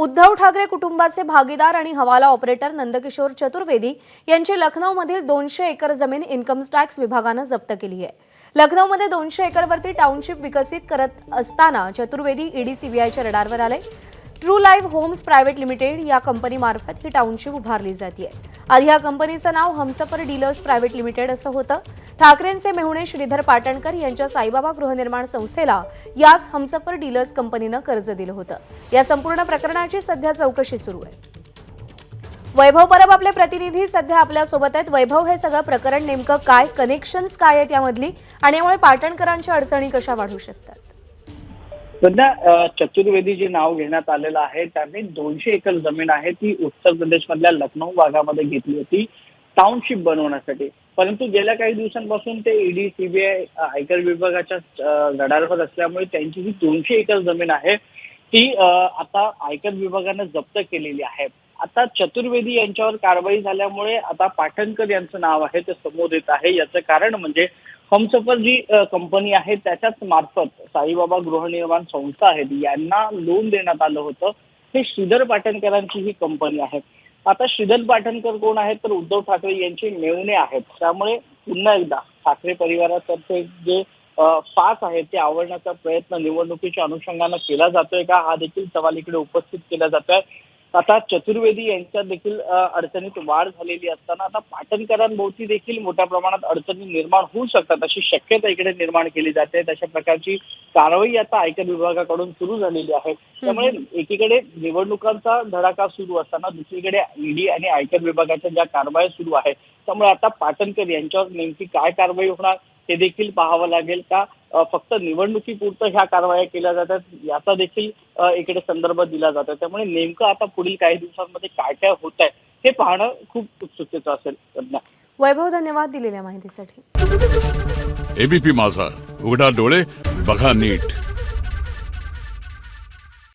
उद्धव ठाकरे कुटुंबाचे भागीदार आणि हवाला ऑपरेटर नंदकिशोर चतुर्वेदी यांची लखनौमधील दोनशे एकर जमीन इन्कम टॅक्स विभागानं जप्त केली आहे. लखनौमध्ये दोनशे एकरवरती टाउनशिप विकसित करत असताना चतुर्वेदी ईडी सीबीआयच्या रडारवर आले. True Live Homes Private Limited या कंपनीमार्फत ही टाउनशिप उभारली जाते. आधी या कंपनीचं नाव हमसफर डीलर्स प्रायव्हेट लिमिटेड असं होतं. ठाकरेंचे मेहुणे श्रीधर पाटणकर यांच्या साईबाबा गृहनिर्माण संस्थेला याच हमसफर डीलर्स कंपनीनं कर्ज दिलं होतं. या संपूर्ण प्रकरणाची सध्या चौकशी सुरू आहे. वैभव परब आपले प्रतिनिधी सध्या आपल्यासोबत आहेत. वैभव हे सगळं प्रकरण नेमकं काय? कनेक्शन्स काय आहेत यामधली? आणि यामुळे पाटणकरांच्या अडचणी कशा वाढू शकतात? सध्या चतुर्वेदी जे नाव घेण्यात आलेलं आहे त्यांनी दोनशे एकर जमीन आहे ती उत्तर प्रदेशमधल्या लखनौ भागामध्ये घेतली होती टाउनशिप बनवण्यासाठी. परंतु गेल्या काही दिवसांपासून ते ईडी सीबीआय आयकर विभागाच्या अ, असल्यामुळे त्यांची जी दोनशे एकर जमीन आहे ती आता आयकर विभागानं जप्त केलेली आहे. आता चतुर्वेदी यांच्यावर कारवाई झाल्यामुळे आता पाटणकर यांचं नाव आहे ते समोर येत आहे. याचं कारण म्हणजे हमसफर जी कंपनी आहे त्याच्याच मार्फत साईबाबा गृहनिर्माण संस्था आहेत यांना लोन देण्यात आलं होतं. हे श्रीधर पाटणकरांची ही कंपनी आहे. आता श्रीधर पाटणकर कोण आहेत? तर उद्धव ठाकरे यांचे मेवणे आहेत. त्यामुळे पुन्हा एकदा ठाकरे परिवारातर्फे जे पाच पास आहेत ते आवडण्याचा प्रयत्न निवडणुकीच्या अनुषंगानं केला जातोय का? हा देखील सवाल इकडे उपस्थित केला जातोय. आता चतुर्वेदी यांच्यात देखील अडचणीत वाढ झालेली असताना आता पाटणकरांभोवती देखील मोठ्या प्रमाणात अडचणी निर्माण होऊ शकतात अशी शक्यता इकडे निर्माण केली जाते. तशा प्रकारची कारवाई आता आयकर विभागाकडून सुरू झालेली आहे. त्यामुळे एकीकडे निवडणुकांचा धडाका सुरू असताना दुसरीकडे ईडी आणि आयकर विभागाच्या ज्या कारवाया सुरू आहेत त्यामुळे आता पाटणकर यांच्यावर नेमकी काय कारवाई होणार? हे देखील पाहावं लागेल का? फक्त निवडणुकीपुरतं ह्या कारवाया केल्या जातात याचा देखील इकडे संदर्भ दिला जातो. त्यामुळे नेमकं आता पुढील काही दिवसांमध्ये काय काय होत आहे हे पाहणं खूप उत्सुकतेचं असेल वैभव धन्यवाद दिलेल्या माहितीसाठी. एबीपी माझा. उघडा डोळे बघा नीट.